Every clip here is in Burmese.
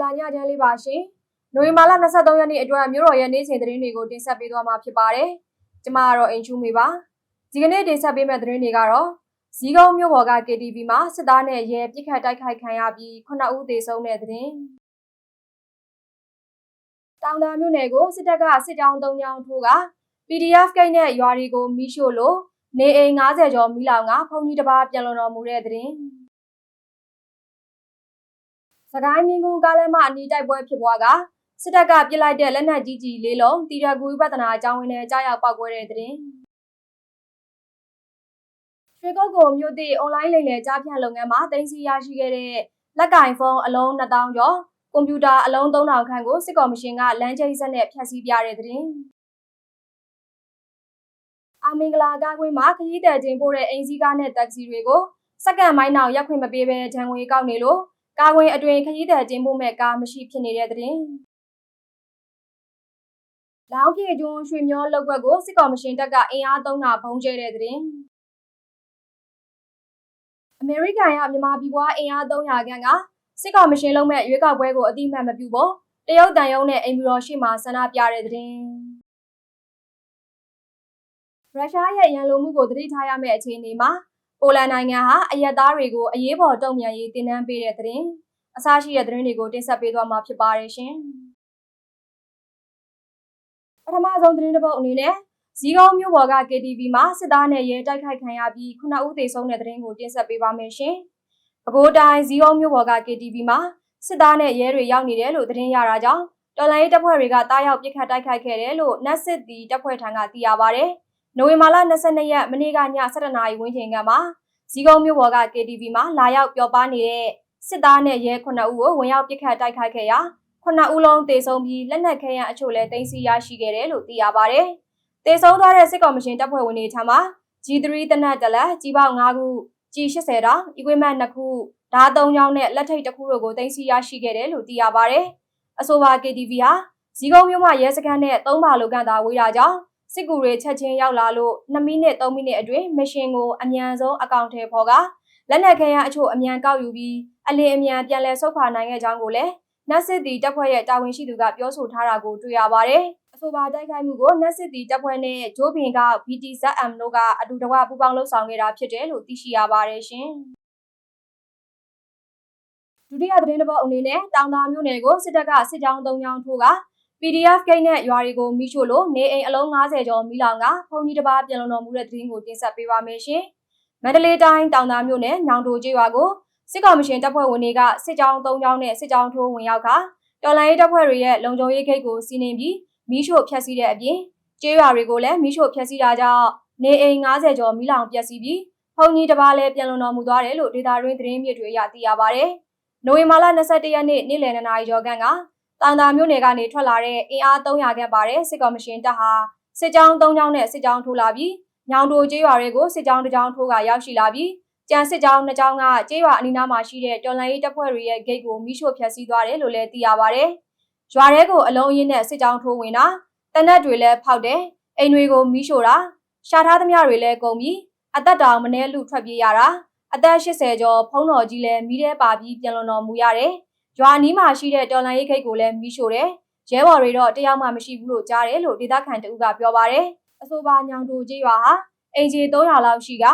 ္ဂလာညချမ်းလေးပါရှင်။နိုဝင်ဘာလ23ရက်နေ့အတွက်မြို့တော်ရဲ့နေ့စဉ်သတင်းတွေကိုတင်ဆက်ပေးသွားမှာဖြစ်ပါတယ်။ကျွန်မကတော့အင်ချူမီပါ။ဒီကနေ့တင်ဆက်ပေးမယ့်သတင်းတွေကတော့ဇီးကုန်းမြို့ပေါ်က KTV မှာစစ်သားနဲ့ရဲပြစ်ခတ်တိုက်ခိုက်ခံရပြီး9ဦးသေဆုံးတဲ့သတင်း။တောင်သာမြို့နယ်ကိုစစ်တပ်ကစစ်ကြောင်း၃ကြောင်းထိုးက PDF ကိတ်နဲ့ရွာတွေကိုမိရှို့လို့နေအိမ်90ကျော်မိလောင်ကဘုံကြီးတစ်ပါးပြန်လွန်တော်မူတဲ့သတင်း။ စကိုင်းမင်းကုန်းကားလမ်းမအနီးတိုက်ပွဲဖြစ်ပွားကစစ်တပ်ကပစ်လိုက်တဲ့လက်နက်ကြီးကြီးလေးလုံးတီရကူဝိပဿနာအကြောင်းဝင်နဲ့ကြားရောက်ပောက်ကွဲတဲ့သတင်း။ရွှေကုတ်ကုံမြို့သည့်အွန်လိုင်းလိမ်လည်ကြားဖြန့်လုပ်ငန်းမှာတင်စီရရှိခဲ့တဲ့လက်ကင်ဖုန်းအလုံး2000ကျော်ကွန်ပျူတာအလုံး3000ခန့်ကိုစစ်ကော်မရှင်ကလမ်းချိတ်ဆက်နဲ့ဖျက်ဆီးပြတဲ့သတင်း။အမင်္ဂလာကားကွင်းမှာခရီးသည်တင်ပို့တဲ့အိမ်စီးကားနဲ့တက္ကစီတွေကိုစက္ကန့်မိုင်းနောက်ရက်ခွင့်မပေးဘဲဒဏ်ငွေကောက်နေလို့ ကားကွင်းအတွင်ခရီးသည်တင်ပို့မဲ့ကားမရှိဖြစ်နေတဲ့သတင်း။လောင်ပြေကျွန်းရွှေမျောလောက်ွက်ကိုစစ်ကော်မရှင်တပ်ကအင်အားသုံးတာဘုံကျဲတဲ့သတင်း။အမေရိကန်ကမြန်မာပြည်ပွားအင်အား300ခန့်ကစစ်ကော်မရှင်လုံးမဲ့ရွေးကောက်ပွဲကိုအတိအမှန်မပြုဖို့တရုတ်တန်ယုံနဲ့အိမ်ဖြူတော်ရှိမှဆန္ဒပြတဲ့သတင်း။ရုရှားရဲ့ရန်လိုမှုကိုသတိထားရမယ့်အခြေအနေမှာ ပိုလန်နိုင်ငံဟာအယက်သားတွေကိုအရေးပေါ်တုံ့ပြန်ရေးတင်နန်းပေးတဲ့သတင်းအစရှိတဲ့သတင်းတွေကိုတင်ဆက်ပေးသွားမှာဖြစ်ပါတယ်ရှင်။ပထမဆုံးသတင်းတစ်ပုဒ်အနေနဲ့ဇီးကုန်းမြို့ပေါ်က KTV မှာစစ်သားနဲ့ရဲတိုက်ခိုက်ခံရပြီးခုနှစ်ဦးသေဆုံးတဲ့သတင်းကိုတင်ဆက်ပေးပါမယ်ရှင်။ပဲခူးတိုင်းဇီးကုန်းမြို့ပေါ်က KTV မှာစစ်သားနဲ့ရဲတွေရောက်နေတယ်လို့သတင်းရတာကြောင့်တော်လိုင်းတပ်ဖွဲ့တွေကတားရောက်ပစ်ခတ်တိုက်ခိုက်ခဲ့တယ်လို့နတ်စစ်တီတပ်ဖွဲ့ထံကသိရပါဗျ။နိုဝင်ဘာလ22ရက်မနေ့ကည7:00နာရီဝန်းကျင်ကမှာ ဇီးကုန်းမြို့ပေါ်က KTV မှာလာရောက်ပျော်ပါနေတဲ့စစ်သားနဲ့ရဲ9ဦးကိုဝင်ရောက်ပစ်ခတ်တိုက်ခိုက်ခဲ့ရာ9ဦးလုံးတေဆုံးပြီးလက်နက်ခဲယမ်းအချို့လည်းတင်စီရရှိခဲ့တယ်လို့သိရပါဗျ။တေဆုံးသွားတဲ့စစ်ကောင်မရှင်တပ်ဖွဲ့ဝင်တွေထံမှာ G3 တနက်တလက်ကြီးပေါင်း5ခု G80 တောင် equipment 2ခုဓာတ်3ချောင်းနဲ့လက်ထိတ်တစ်ခုတို့ကိုတင်စီရရှိခဲ့တယ်လို့သိရပါဗျ။အဆိုပါ KTV ဟာဇီးကုန်းမြို့မှာရဲစခန်းနဲ့3ပါလိုကန်သာဝေးတာကြောင့် စစ်ကူတွေချက်ချင်းရောက်လာလို့2မိနစ်3မိနစ်အတွင်းမရှင်ကိုအမြန်ဆုံးအကောင့်ထဲပေါ်ကလက်နက်ခဲယမ်းအချို့အမြန်ကောက်ယူပြီးအလင်းအမြန်ပြန်လည်ဆုတ်ခွာနိုင်ခဲ့ကြောင်းကိုလည်းနတ်စစ်တီတပ်ဖွဲ့ရဲ့တာဝန်ရှိသူကပြောဆိုထားတာကိုတွေ့ရပါတယ်။အဆိုပါတိုက်ခိုက်မှုကိုနတ်စစ်တီတပ်ဖွဲ့နဲ့ဂျိုးဘင်က BTZM တို့ကအတူတကွပူးပေါင်းလှုပ်ဆောင်ခဲ့တာဖြစ်တယ်လို့သိရှိရပါတယ်ရှင်။ဒုတိယသတင်းတစ်ပုဒ်အနေနဲ့တောင်သာမြို့နယ်ကိုစစ်တပ်ကစစ်ကြောင်း၃ကြောင်းထိုးက PDF ဂိတ်နဲ့ရွာတွေကိုမိရှို့လို့နေအိမ်အလုံး90ကျော်မိလောင်ကဘုံကြီးတစ်ပါးပြန်လုံတော်မူတဲ့သတင်းကိုတင်ဆက်ပေးပါမယ်ရှင်။မန္တလေးတိုင်းတောင်သာမြို့နယ်ညောင်တိုကျေးရွာကိုစစ်ကောင်မရှင်တပ်ဖွဲ့ဝင်တွေကစစ်ကြောင်း၃ကြောင်းနဲ့စစ်ကြောင်းထိုးဝင်ရောက်ခါတော်လိုင်းရေးတပ်ဖွဲ့တွေရဲ့လုံခြုံရေးဂိတ်ကိုစီးနင်းပြီးမိရှို့ဖျက်ဆီးတဲ့အပြင်ကျေးရွာတွေကိုလည်းမိရှို့ဖျက်ဆီးတာကြောင့်နေအိမ်90ကျော်မိလောင်ပျက်စီးပြီးဘုံကြီးတစ်ပါးလည်းပြန်လုံတော်မူသွားတယ်လို့ဒေတာရင်းသတင်းမြစ်တွေအရသိရပါဗျ။နိုဝင်ဘာလ22ရက်နေ့နေ့လယ်2နာရီကျော်ခန့်က တောင်တာမြို့နယ်ကနေထွက်လာတဲ့အင်အား300ခန့်ပါတဲ့စစ်ကော်မရှင်တပ်ဟာစစ်ကြောင်း3ကြောင်းနဲ့စစ်ကြောင်းထိုးလာပြီးညောင်တိုကျေးရွာတွေကိုစစ်ကြောင်းတစ်ကြောင်းထိုးကရောက်ရှိလာပြီးကြံစစ်ကြောင်းနှစ်ကြောင်းကကျေးရွာအနီးနားမှာရှိတဲ့တော်လန်ရေးတပ်ဖွဲ့တွေရဲ့ဂိတ်ကိုမိရှို့ဖျက်ဆီးသွားတယ်လို့လည်းသိရပါဗျ။ရွာထဲကိုအလုံးအင်းနဲ့စစ်ကြောင်းထိုးဝင်တာတနက်တွေလည်းဖောက်တယ်အိမ်တွေကိုမိရှို့တာရှာထားသမျှတွေလည်းကုန်ပြီးအသက်တောင်မနှဲလူထွက်ပြေးရတာအသက်80ကျော်ဖုံးတော်ကြီးလည်းမိတဲ့ပါပြီးပြန်လွန်တော်မူရတယ်။ ရွာနီးမှာရှိတဲ့တော်လန်ရိတ်ခိတ်ကိုလည်းမိရှို့တယ်။ရဲဘော်တွေတော့တယောက်မှမရှိဘူးလို့ကြားတယ်လို့ဒေသခံတအုပ်ကပြောပါတယ်။အဆိုပါညောင်တူကြီးရွာဟာအင်ဂျီ300လောက်ရှိက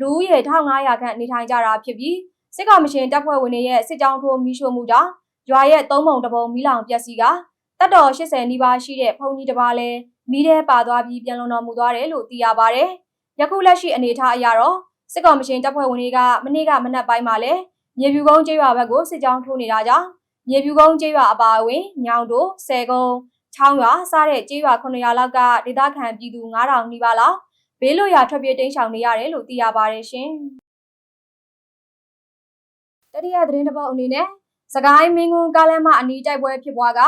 လူဦးရေ1500ခန့်နေထိုင်ကြတာဖြစ်ပြီးစစ်ကောင်မရှင်တပ်ဖွဲ့ဝင်တွေရဲ့စစ်ကြောင်းထိုးမိရှို့မှုကြောင့်ရွာရဲ့သုံးပုံတစ်ပုံမိလောင်ပျက်စီးကတပ်တော်80နီးပါးရှိတဲ့ဖုန်ကြီးတစ်ပါးလည်းမိထဲပါသွားပြီးပြန်လွန်တော်မူသွားတယ်လို့သိရပါတယ်။ယခုလက်ရှိအနေအထားအရတော့စစ်ကောင်မရှင်တပ်ဖွဲ့ဝင်တွေကမနေ့ကမနက်ပိုင်းမှာလည်း မြေပြူကုန်းကျေးရွာဘက်ကိုစစ်ကြောင်းထိုးနေတာကြောင့်မြေပြူကုန်းကျေးရွာအပါအဝင်ညောင်တို့ဆယ်ကုန်းချောင်းရွာစတဲ့ကျေးရွာ900လောက်ကဒေသခံပြည်သူ9000နီးပါးလောက်ဘေးလွတ်ရာထွက်ပြေးတိမ်းရှောင်နေရတယ်လို့သိရပါတယ်ရှင်။တတိယသတင်းတစ်ပုဒ်အနေနဲ့စကိုင်းမင်းကွန်းကားလမ်းမအနီးတိုက်ပွဲဖြစ်ပွားက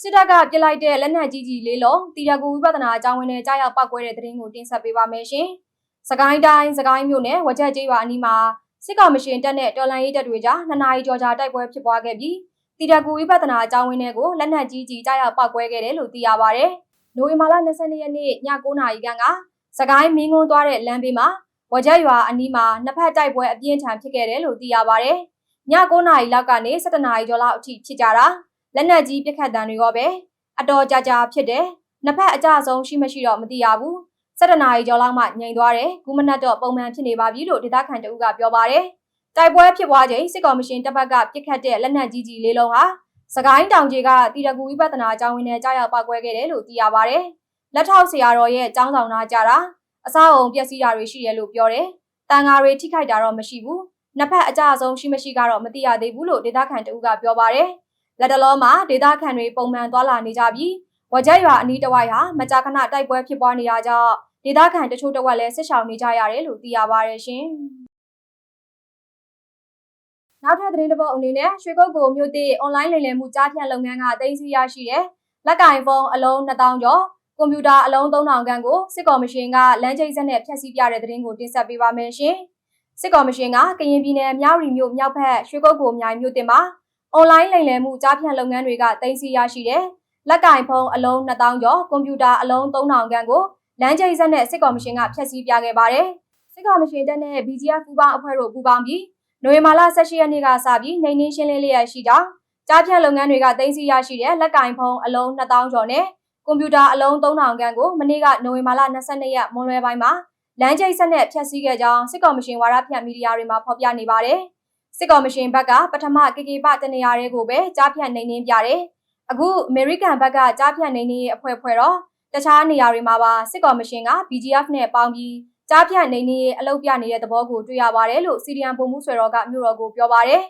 စစ်တပ်ကပြစ်လိုက်တဲ့လက်နက်ကြီးကြီးလေးလုံးတီရကူဝိပဿနာအကြောင်းဝင်နဲ့ကြားရောက်ပောက်ကွဲတဲ့သတင်းကိုတင်ဆက်ပေးပါမယ်ရှင်။စကိုင်းတိုင်းစကိုင်းမြို့နယ်ဝကြက်ကျေးရွာအနီးမှာ စစ်ကောင်မရှင်တပ်နဲ့တော်လန်ရေးတပ်တွေကြားနှစ်နာရီကျော်ကြာတိုက်ပွဲဖြစ်ပွားခဲ့ပြီးတီတာကူဝိပဿနာအကြောင်းဝင်းတွေကိုလက်နက်ကြီးကြီးကြားရောက်ပောက်ကွဲခဲ့တယ်လို့သိရပါဗျ။နိုဝင်ဘာလ22ရက်နေ့ည9:00နာရီခန့်ကစကိုင်းမင်းကုန်းသွားတဲ့လမ်းဘေးမှာဝကြက်ရွာအနီးမှာနှစ်ဖက်တိုက်ပွဲအပြင်းထန်ဖြစ်ခဲ့တယ်လို့သိရပါဗျ။ည9:00နာရီလောက်ကနေ7:00နာရီကျော်လောက်အထိဖြစ်ကြတာလက်နက်ကြီးပစ်ခတ်တံတွေရောပဲအတော်ကြာကြာဖြစ်တယ်နှစ်ဖက်အကြဆုံးရှိမရှိတော့မသိရဘူး 7နာရီကျော်လောက်မှငြိမ်သွားတယ်။ဂူမနတ်တော့ပုံမှန်ဖြစ်နေပါပြီလို့ဒေသခံတအုပ်ကပြောပါတယ်။တိုက်ပွဲဖြစ်ပွားချိန်စစ်ကော်မရှင်တပ်ဘက်ကပြစ်ခတ်တဲ့လက်နက်ကြီးကြီးလေးလုံးဟာစကိုင်းတောင်ကြီးကတီရကူဝိပဿနာကျောင်းဝင်နဲ့ကြားရောက်ပောက်ကွဲခဲ့တယ်လို့သိရပါတယ်။လက်ထောက်ဆရာတော်ရဲ့ကျောင်းဆောင်သားကြတာအဆောက်အုံပျက်စီးတာတွေရှိတယ်လို့ပြောတယ်။တန်ဃာတွေထိခိုက်တာတော့မရှိဘူး။နှစ်ဖက်အကြဆုံးရှိမရှိကတော့မသိရသေးဘူးလို့ဒေသခံတအုပ်ကပြောပါတယ်။လက်တလုံးမှာဒေသခံတွေပုံမှန်သွားလာနေကြပြီး ဝကြက်ရွာအနီးတစ်ဝိုက်ဟာမကြာခဏတိုက်ပွဲဖြစ်ပွားနေတာကြောင့်ဒေသခံတချို့တစ်ဝက်လည်းဆစ်ဆောင်နေကြရတယ်လို့သိရပါတယ်ရှင်။နောက်ထပ်သတင်းတစ်ပုဒ်အနေနဲ့ရွှေကုတ်ကိုမြို့သစ်အွန်လိုင်းလိမ်လည်မှုကြားဖြတ်လုပ်ငန်းကတင်စီရရှိတဲ့လက်ကင်ဖုန်းအလုံး2000ကျော်ကွန်ပျူတာအလုံး3000ခန့်ကိုစစ်ကော်မရှင်ကလမ်းကျိတ်ဆက်နဲ့ဖျက်ဆီးပြတဲ့သတင်းကိုတင်ဆက်ပေးပါမယ်ရှင်။စစ်ကော်မရှင်ကကရင်ပြည်နယ်မြောက်ရီမြို့မြောက်ဘက်ရွှေကုတ်ကိုမြိုင်မြို့တင်မှာအွန်လိုင်းလိမ်လည်မှုကြားဖြတ်လုပ်ငန်းတွေကတင်စီရရှိတဲ့ လက်ကင်ဖုန်းအလုံး2000ကျော်ကွန်ပျူတာအလုံး3000ခန့်ကိုလမ်းကျိတ်ဆက်နဲ့စစ်ကော်မရှင်ကဖျက်ဆီးပြခဲ့ပါတယ်။စစ်ကော်မရှင်တပ်နဲ့ BGF ပူးပေါင်းအဖွဲ့တို့ပူးပေါင်းပြီးနိုဝင်ဘာလ18ရက်နေ့ကစပြီးနှိမ်နှင်းရှင်းလင်းလျက်ရှိကြောင်းကြားဖြတ်လုပ်ငန်းတွေကတင်စီရရှိတဲ့လက်ကင်ဖုန်းအလုံး2000ကျော်နဲ့ကွန်ပျူတာအလုံး3000ခန့်ကိုမနေ့ကနိုဝင်ဘာလ22ရက်မွန်လွယ်ပိုင်းမှာလမ်းကျိတ်ဆက်နဲ့ဖျက်ဆီးခဲ့ကြောင်းစစ်ကော်မရှင်ဝါရဖြန့်မီဒီယာတွေမှာဖော်ပြနေပါတယ်။စစ်ကော်မရှင်ဘက်ကပထမကေကေပတနေရာတွေကိုပဲကြားဖြတ်နှိမ်နှင်းပြတယ်။ အခုအမေရိကန်ဘက်ကကြားဖြတ်နှိမ်နှင်းရေးအဖွဲ့ဖွဲ့တော့တခြားနေရာတွေမှာပါစစ်ကော်မရှင်က BGF နဲ့ပေါင်းပြီးကြားဖြတ်နေနေအလုပ်ပြနေတဲ့သဘောကိုတွေ့ရပါတယ်လို့စီရီယံပုံမှုဆွေတော်ကမြို့တော်ကိုပြောပါတယ်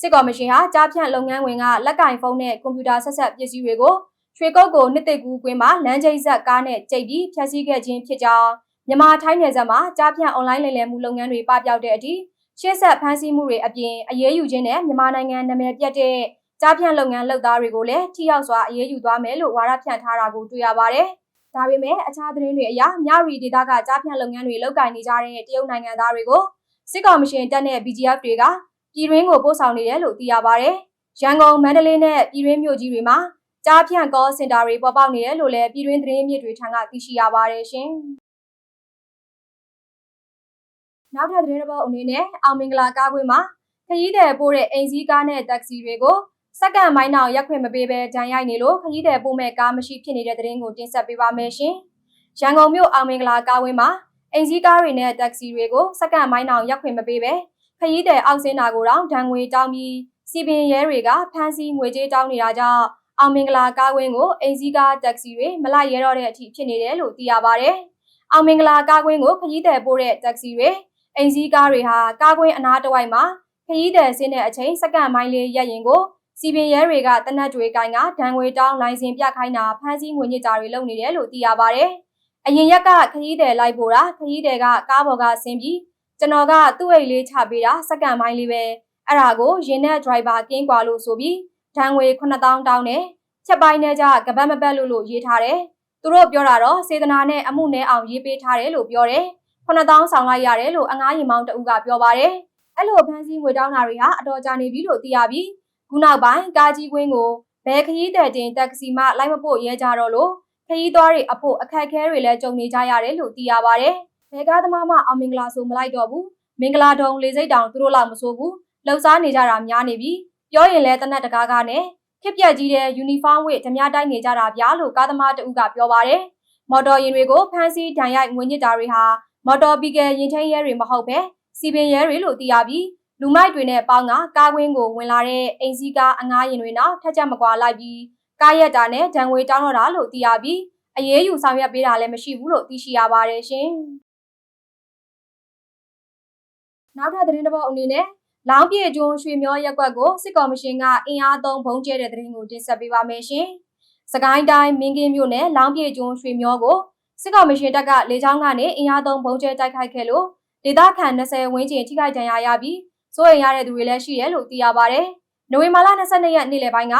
စစ်ကော်မရှင်ဟာကြားဖြတ်လုပ်ငန်းဝင်ကလက်ကင်ဖုန်းနဲ့ကွန်ပျူတာဆက်ဆက်ပစ္စည်းတွေကိုရွှေကုတ်ကိုနှစ်သိကူကွင်းမှာလမ်းကျိတ်ဆက်ကားနဲ့ကြိတ်ပြီးဖျက်ဆီးခဲ့ခြင်းဖြစ်ကြောင်းမြန်မာထိုင်းနယ်စပ်မှာကြားဖြတ်အွန်လိုင်းလိမ်လည်မှုလုပ်ငန်းတွေပပျောက်တဲ့အထိရှေ့ဆက်ဖမ်းဆီးမှုတွေအပြင်အရေးယူခြင်းနဲ့မြန်မာနိုင်ငံနာမည်ပြတ်တဲ့ ကြားဖြတ်လုပ်ငန်းလုပ်သားတွေကိုလည်းထိရောက်စွာအရေးယူသွားမယ်လို့ဝါဒဖြန့်ထားတာကိုတွေ့ရပါတယ်။ဒါပေမဲ့အခြားသတင်းတွေအရမြရီဒေတာကကြားဖြန့်လုပ်ငန်းတွေလုပ်ကိုင်နေကြတဲ့တရုတ်နိုင်ငံသားတွေကိုစစ်ကောင်မရှင်တပ်နဲ့ BGF တွေကပြည်တွင်းကိုပို့ဆောင်နေတယ်လို့သိရပါတယ်။ရန်ကုန်မန္တလေးနဲ့ပြည်တွင်းမြို့ကြီးတွေမှာကြားဖြန့်ကောစင်တာတွေပေါ်ပေါက်နေတယ်လို့လည်းပြည်တွင်းသတင်းမြစ်တွေထံကသိရှိရပါတယ်ရှင်။နောက်ထပ်သတင်းတစ်ပုဒ်အနေနဲ့အောင်မင်္ဂလာကားကွင်းမှာခရီးသည်ပို့တဲ့အိမ်စည်းကားနဲ့တက္ကစီတွေကို စက္ကန့်မိုင်းနောက်ရက်ခွင့်မပေးဘဲဒဏ်ရိုက်နေလို့ခရီးသည်ပို့မဲ့ကားမရှိဖြစ်နေတဲ့သတင်းကိုတင်ဆက်ပေးပါမယ်ရှင်။ရန်ကုန်မြို့အောင်မင်္ဂလာကားဝင်းမှာအင်စည်းကားတွေနဲ့တက္ကစီတွေကိုစက္ကန့်မိုင်းနောက်ရက်ခွင့်မပေးဘဲခရီးသည်အောက်ဆင်းတာကိုတော့ဒဏ်ငွေတောင်းပြီးစီပင်ရဲတွေကဖမ်းဆီးငွေကြေးတောင်းနေတာကြောင့်အောင်မင်္ဂလာကားဝင်းကိုအင်စည်းကားတက္ကစီတွေမလိုက်ရတော့တဲ့အထိဖြစ်နေတယ်လို့သိရပါဗျ။အောင်မင်္ဂလာကားဝင်းကိုခရီးသည်ပို့တဲ့တက္ကစီတွေအင်စည်းကားတွေဟာကားဝင်းအနားတစ်ဝိုက်မှာခရီးသည်ဆင်းတဲ့အချိန်စက္ကန့်မိုင်းလေးရက်ရင်ကို စီပင်ရဲတွေကတနက်တွေကင်ကဒဏ်ငွေတောင်းလိုင်စင်ပြခိုင်းတာဖမ်းဆီးငွေညစ်တာတွေလုပ်နေတယ်လို့သိရပါဗျ။အရင်ရက်ကခရီးသည်လိုက်ပို့တာခရီးသည်ကကားပေါ်ကဆင်းပြီးကျွန်တော်ကသူ့အိတ်လေးချပေးတာစက္ကန့်ပိုင်းလေးပဲအဲ့ဒါကိုရင်နဲ့ driver ကင်းကွာလို့ဆိုပြီးဒဏ်ငွေ9000တောင်းတယ်ချက်ပိုင်းနဲ့ကြကပတ်မပတ်လို့လို့ရေးထားတယ်သူတို့ပြောတာတော့စေတနာနဲ့အမှုနဲ့အောင်ရေးပေးထားတယ်လို့ပြောတယ်9000ဆောင်လိုက်ရတယ်လို့အငားရင်မောင်းတဦးကပြောပါတယ်အဲ့လိုဖမ်းဆီးငွေတောင်းတာတွေဟာအတော်ကြာနေပြီလို့သိရပြီး ခုနောက်ပိုင်းကားကြီးကွင်းကိုဘယ်ခရီးသည်တင်တက္ကစီမှလိုက်မဖို့ရဲကြတော့လို့ခရီးသွားတွေအဖို့အခက်အခဲတွေလည်းကြုံနေကြရတယ်လို့သိရပါဗျ။ဘယ်ကားသမားမှအောင်မင်္ဂလာဆိုမလိုက်တော့ဘူး။မင်္ဂလာတုံလေစိတ်တောင်သူတို့လောက်မဆိုဘူး။လှုပ်ရှားနေကြတာများနေပြီ။ပြောရင်လည်းတနက်တကားကားနဲ့ခက်ပြက်ကြီးတဲ့ယူနီဖောင်းဝတ်ဓမြတိုက်နေကြတာဗျာလို့ကားသမားတဦးကပြောပါတယ်။မော်တော်ယာဉ်တွေကိုဖမ်းဆီးဒဏ်ရိုက်ငွေညစ်တာတွေဟာမော်တော်ဘီကယ်ရင်ထိန်ရဲတွေမဟုတ်ပဲစီပင်ရဲတွေလို့သိရပြီး လူမိုက်တွေနဲ့ပေါင်းကကားကွင်းကိုဝင်လာတဲ့အိမ်စီးကားအငားရင်တွေနောက်ထက်ချက်မကွာလိုက်ပြီးကားရက်တာနဲ့ဒဏ်ငွေတောင်းတော့တာလို့သိရပြီးအရေးယူဆောင်ရွက်ပေးတာလည်းမရှိဘူးလို့သိရှိရပါတယ်ရှင်။နောက်ထပ်သတင်းတစ်ပုဒ်အနေနဲ့လောင်းပြေကျွန်းရွှေမျောရက်ကွက်ကိုစစ်ကော်မရှင်ကအင်အားသုံးဘုံကျဲတဲ့သတင်းကိုတင်ဆက်ပေးပါမယ်ရှင်။စကိုင်းတိုင်းမင်းကင်းမြို့နယ်လောင်းပြေကျွန်းရွှေမျောကိုစစ်ကော်မရှင်တပ်ကလေကြောင်းကနေအင်အားသုံးဘုံကျဲတိုက်ခိုက်ခဲ့လို့ဒေသခံ20ဝန်းကျင်ထိခိုက်ဒဏ်ရာရပြီး စိုးရိမ်ရတဲ့သူတွေလည်းရှိတယ်လို့သိရပါဗျ။နိုဝင်ဘာလ22ရက်နေ့လယ်ပိုင်းက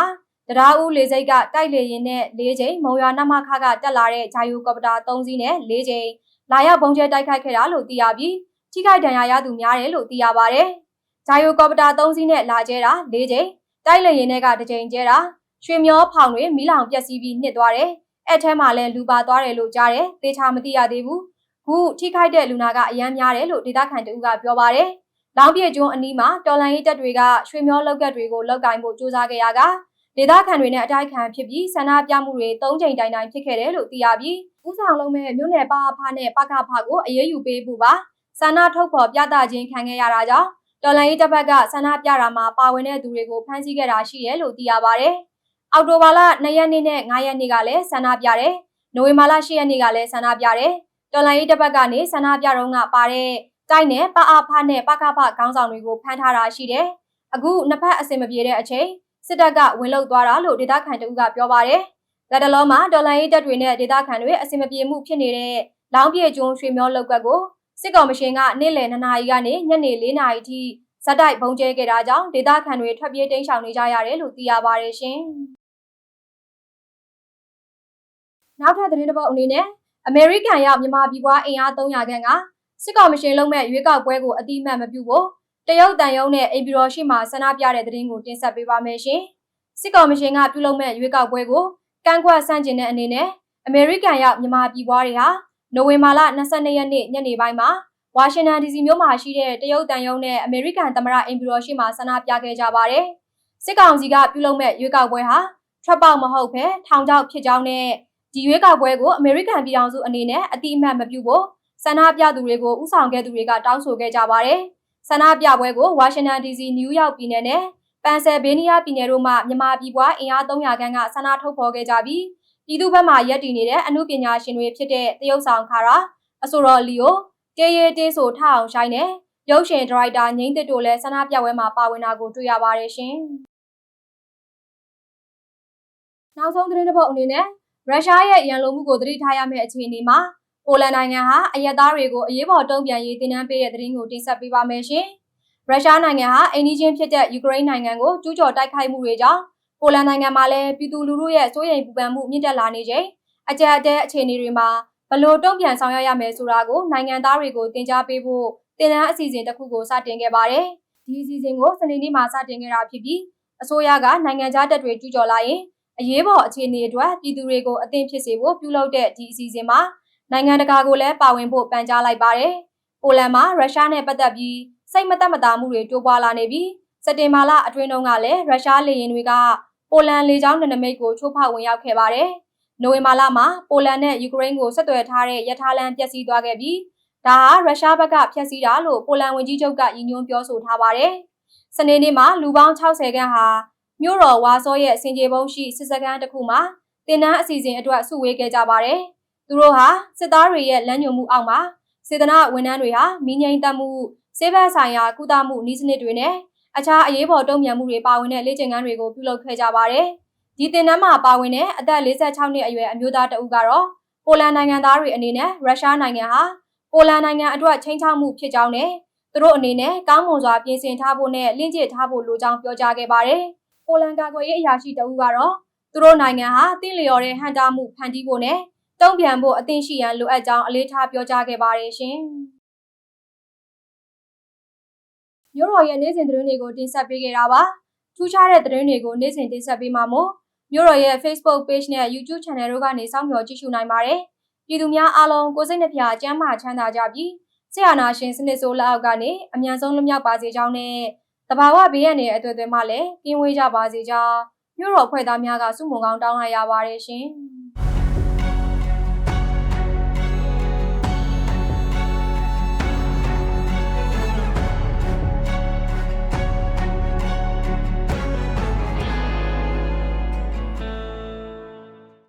တရားဦးလေစိတ်ကတိုက်လေရင်နဲ့၄ချိန်မုံရွာနမခကတက်လာတဲ့ဂျာယူကော်ပတာ3စီးနဲ့၄ချိန်လာရောက်ဘုံကျဲတိုက်ခိုက်ခဲ့တာလို့သိရပြီးထိခိုက်ဒဏ်ရာရသူများတယ်လို့သိရပါဗျ။ဂျာယူကော်ပတာ3စီးနဲ့လာကျဲတာ၄ချိန်တိုက်လေရင်တွေကတစ်ချိန်ကျဲတာရွှေမျောဖောင်တွေမီးလောင်ပျက်စီးပြီးနှစ်သွားတယ်။အဲ့ထဲမှာလည်းလူပါသွားတယ်လို့ကြားတယ်။သေချာမသိရသေးဘူး။ခုထိခိုက်တဲ့လူနာကအရန်များတယ်လို့ဒေသခံတဦးကပြောပါတယ်။ လောင်ပြည့်ကျွန်းအနီးမှာတော်လန်ရေးတပ်တွေကရွှေမျောလောက်ကတ်တွေကိုလောက်ကင်ဖို့စူးစမ်းခဲ့ရကဒေသခံတွေနဲ့အတိုက်ခံဖြစ်ပြီးဆန္ဒပြမှုတွေ၃ချိန်တိုင်တိုင်ဖြစ်ခဲ့တယ်လို့သိရပြီးဥဆောင်လုံးမဲ့မြို့နယ်ပါအဖနဲ့ပကဖကိုအရေးယူပေးဖို့ပါဆန္ဒထုတ်ဖော်ပြသခြင်းခံခဲ့ရတာကြောင့်တော်လိုင်းရေးတစ်ဖက်ကဆန္ဒပြတာမှာပါဝင်တဲ့သူတွေကိုဖမ်းဆီးခဲ့တာရှိတယ်လို့သိရပါတယ်။အောက်တိုဘာလ2ရက်နေ့နဲ့9ရက်နေ့ကလည်းဆန္ဒပြတယ်။နိုဝင်ဘာလ10ရက်နေ့ကလည်းဆန္ဒပြတယ်။တော်လိုင်းရေးတစ်ဖက်ကနေဆန္ဒပြတော့ကပါတဲ့ တိုက်နယ်ပအဖနဲ့ပကဖခေါင်းဆောင်တွေကိုဖမ်းထားတာရှိတယ်။အခုနှစ်ဖက်အစင်မပြေတဲ့အချိန်စစ်တပ်ကဝင်လုသွားတာလို့ဒေသခံတဦးကပြောပါတယ်။လက်တလုံးမှာဒေါ်လာရေးတပ်တွေနဲ့ဒေသခံတွေအစင်မပြေမှုဖြစ်နေတဲ့လောင်းပြေကျွန်းရွှေမျောလောက်ကတ်ကိုစစ်ကောင်မရှင်ကနေ့လယ်2နာရီကနေညနေ4နာရီထိဇက်တိုက်ပုံကျဲခဲ့တာကြောင့်ဒေသခံတွေထွက်ပြေးတိမ်းရှောင်နေကြရတယ်လို့သိရပါတယ်ရှင်။နောက်ထပ်သတင်းတစ်ပုဒ်အနေနဲ့အမေရိကန်ရောက်မြန်မာပြည်ပွားအင်အား300ခန့်က စစ်ကောင်မရှင်လုံးမဲ့ရွေးကောက်ပွဲကိုအတိအမှတ်မပြုဖို့တရုတ်တန်ယုံနဲ့အိမ်ပြည်တော်ရှိမှဆန္ဒပြတဲ့သတင်းကိုတင်ဆက်ပေးပါမယ်ရှင်။စစ်ကောင်မရှင်ကပြုလုပ်မဲ့ရွေးကောက်ပွဲကိုကန့်ကွက်ဆန့်ကျင်တဲ့အနေနဲ့အမေရိကန်ရောက်မြန်မာပြည်ပွားတွေဟာနိုဝင်ဘာလ22ရက်နေ့ညနေပိုင်းမှာဝါရှင်တန် DC မြို့မှာရှိတဲ့တရုတ်တန်ယုံနဲ့အမေရိကန်သမ္မတအင်ပြည်တော်ရှိမှဆန္ဒပြခဲ့ကြပါတယ်။စစ်ကောင်စီကပြုလုပ်မဲ့ရွေးကောက်ပွဲဟာထွက်ပေါက်မဟုတ်ဘဲထောင်ချောက်ဖြစ်ကြောင်းနဲ့ဒီရွေးကောက်ပွဲကိုအမေရိကန်ပြည်ထောင်စုအနေနဲ့အတိအမှတ်မပြုဖို့ ဆန္ဒပြသူတွေကိုဥဆောင်ခဲ့သူတွေကတောင်းဆိုခဲ့ကြပါတယ်။ဆန္ဒပြပွဲကိုဝါရှင်တန် DC နယူးယောက်ပြည်နယ်နဲ့ပန်ဆယ်ဗေးနီးယားပြည်နယ်တို့မှမြန်မာပြည်ပွားအင်အား300ခန်းကဆန္ဒထုတ်ဖော်ခဲ့ကြပြီးပြည်သူ့ဘက်မှရပ်တည်နေတဲ့အမှုပညာရှင်တွေဖြစ်တဲ့တရုတ်ဆောင်ခါရာအဆိုတော်လီယိုတေးရဲတေးဆိုထအောင်ဆိုင်နဲ့ရုပ်ရှင်ဒါရိုက်တာငိမ့်တစ်တို့လည်းဆန္ဒပြပွဲမှာပါဝင်တာကိုတွေ့ရပါတယ်ရှင်။နောက်ဆုံးသတင်းတစ်ပုဒ်အနေနဲ့ရုရှားရဲ့ရန်လိုမှုကိုသတိထားရမယ့်အခြေအနေမှာ ပိုလန်နိုင်ငံဟာအရက်သားတွေကိုအရေးပေါ်တုံ့ပြန်ရေးတင်နန်းပေးတဲ့သတင်းကိုတင်ဆက်ပေးပါမယ်ရှင်။ရုရှားနိုင်ငံဟာအိန္ဒိချင်းဖြစ်တဲ့ယူကရိန်းနိုင်ငံကိုကျူးကျော်တိုက်ခိုက်မှုတွေကြောင့်ပိုလန်နိုင်ငံမှာလည်းပြည်သူလူထုရဲ့စိုးရိမ်ပူပန်မှုမြင့်တက်လာနေချိန်အကြက်အတဲအခြေအနေတွေမှာဘလို့တုံ့ပြန်ဆောင်ရွက်ရမယ်ဆိုတာကိုနိုင်ငံသားတွေကိုတင် जा ပေးဖို့တင်နန်းအစီအစဉ်တစ်ခုကိုစတင်ခဲ့ပါတယ်။ဒီအစီအစဉ်ကိုစနေနေ့မှာစတင်ခဲ့တာဖြစ်ပြီးအစိုးရကနိုင်ငံခြားတပ်တွေကျူးကျော်လာရင်အရေးပေါ်အခြေအနေအတွက်ပြည်သူတွေကိုအသင့်ဖြစ်စေဖို့ပြုလုပ်တဲ့ဒီအစီအစဉ်မှာ နိုင်ငံတကာကိုလည်းပါဝင်ဖို့ပန်ကြားလိုက်ပါတယ်။ပိုလန်မှာရုရှားနဲ့ပတ်သက်ပြီးစိတ်မသက်မသာမှုတွေတိုးပွားလာနေပြီးစက်တင်ဘာလအတွင်းတုန်းကလည်းရုရှားလေယာဉ်တွေကပိုလန်လေကြောင်းနယ်နိမိတ်ကိုချိုးဖောက်ဝင်ရောက်ခဲ့ပါတယ်။နိုဝင်ဘာလမှာပိုလန်နဲ့ယူကရိန်းကိုဆက်သွယ်ထားတဲ့ရထားလမ်းပျက်စီးသွားခဲ့ပြီးဒါဟာရုရှားဘက်ကဖျက်ဆီးတာလို့ပိုလန်ဝန်ကြီးချုပ်ကရည်ညွှန်းပြောဆိုထားပါတယ်။စနေနေ့မှာလူပေါင်း60ခန်းဟာမြို့တော်ဝါဆောရဲ့စင်ကြေဘုံရှိစစ်စခန်းတစ်ခုမှာတင်နန်းအစီအစဉ်အတွက်စုဝေးခဲ့ကြပါတယ်။ သူတို့ဟာစစ်သားတွေရဲ့လမ်းညွှန်မှုအောက်မှာစေတနာဝန်ထမ်းတွေဟာမိငိမ့်တက်မှုစေဘက်ဆိုင်ရာကုသမှုနည်းစနစ်တွေနဲ့အခြားအရေးပေါ်တုံ့ပြန်မှုတွေပါဝင်တဲ့လေ့ကျင့်ခန်းတွေကိုပြုလုပ်ခဲ့ကြပါတယ်။ဒီတင်နန်းမှာပါဝင်တဲ့အသက်46နှစ်အရွယ်အမျိုးသားတဦးကတော့ပိုလန်နိုင်ငံသားတွေအနေနဲ့ရုရှားနိုင်ငံဟာပိုလန်နိုင်ငံအတွက်ချိန်ချမှုဖြစ်ကြောင်းနဲ့သူတို့အနေနဲ့ကောင်းမွန်စွာပြင်ဆင်ထားဖို့နဲ့လင့်ကျင့်ထားဖို့လိုကြောင်းပြောကြားခဲ့ပါတယ်။ပိုလန်ကာကွယ်ရေးအရာရှိတဦးကတော့သူတို့နိုင်ငံဟာတင့်လျော်တဲ့ဟန်တာမှုဖန်တီးဖို့နဲ့ တုံ့ပြန်ဖို့အသင့်ရှိရန်လိုအပ်ကြောင်းအလေးထားပြောကြားခဲ့ပါတယ်ရှင်။မြို့တော်ရဲ့နေ့စဉ်သတင်းတွေကိုတင်ဆက်ပေးခဲ့တာပါ။ထူးခြားတဲ့သတင်းတွေကိုနေ့စဉ်တင်ဆက်ပေးမှာမို့မြို့တော်ရဲ့ Facebook Page နဲ့ YouTube Channel တို့ကနေစောင့်မျှော်ကြည့်ရှုနိုင်ပါတယ်။ပြည်သူများအားလုံးကိုစိတ်နှပြကျန်းမာချမ်းသာကြပြီးဆရာနာရှင်စနစ်ဆိုးလက်အောက်ကနေအမြန်ဆုံးလွတ်မြောက်ပါစေကြောင်းနဲ့တဘာဝဘေးရန်တွေအတွေ့အကြုံမှလည်းကင်းဝေးကြပါစေကြောင်းမြို့တော်ဖွဲ့သားများကစုမုံကောင်းတောင်းလိုက်ရပါတယ်ရှင်။